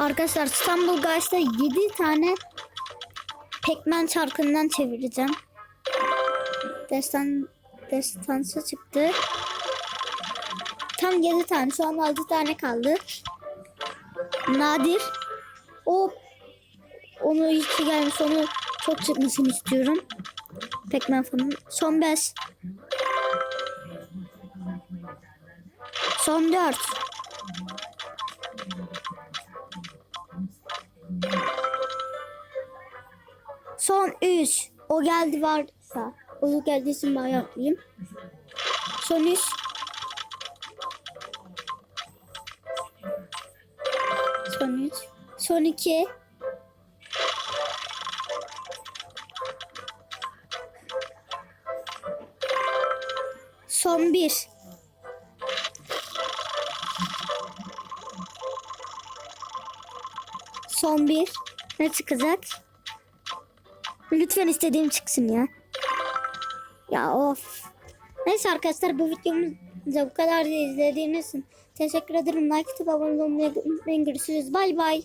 Arkadaşlar İstanbul Guys'ta 7 tane Pac-Man çarkından çevireceğim. Destan destansı çıktı. Tam 7 tane. Şu an 6 tane kaldı. Nadir. O onu hiç gelmiş. Onu çok çıkmasını istiyorum. Pac-Man falan. Son 5. Son 4. Son 3. O geldi varsa. O geldiyse ben yapayım. Son 3. Son 3. Son 2. Son 1. Son 1. Ne çıkacak? Lütfen istediğim çıksın ya. Ya of. Neyse arkadaşlar bu videomuzda bu kadar izlediğiniz için teşekkür ederim. Like atıp abone olmayı unutmayın. Görüşürüz. Bay bay.